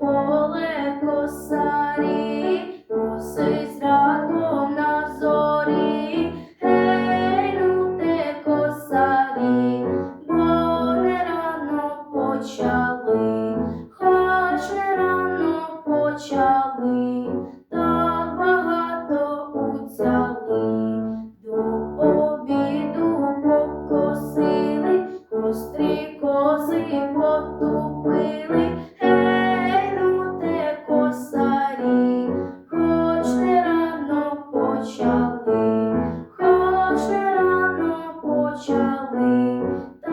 fall. почали та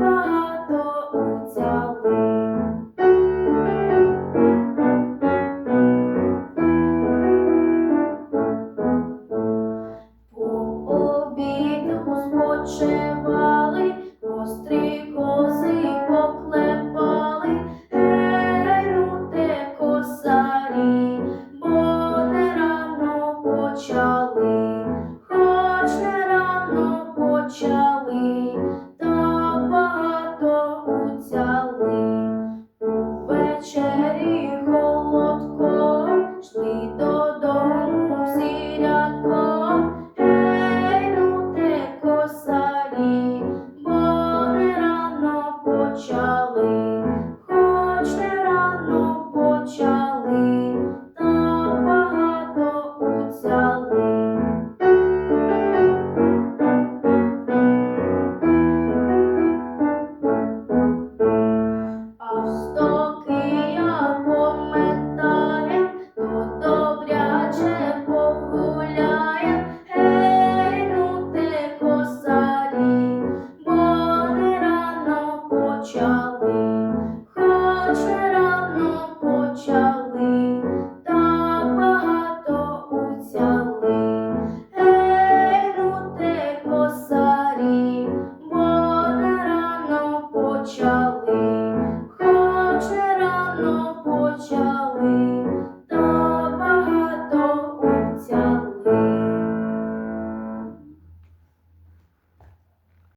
багато уцяли. По обід успочивали.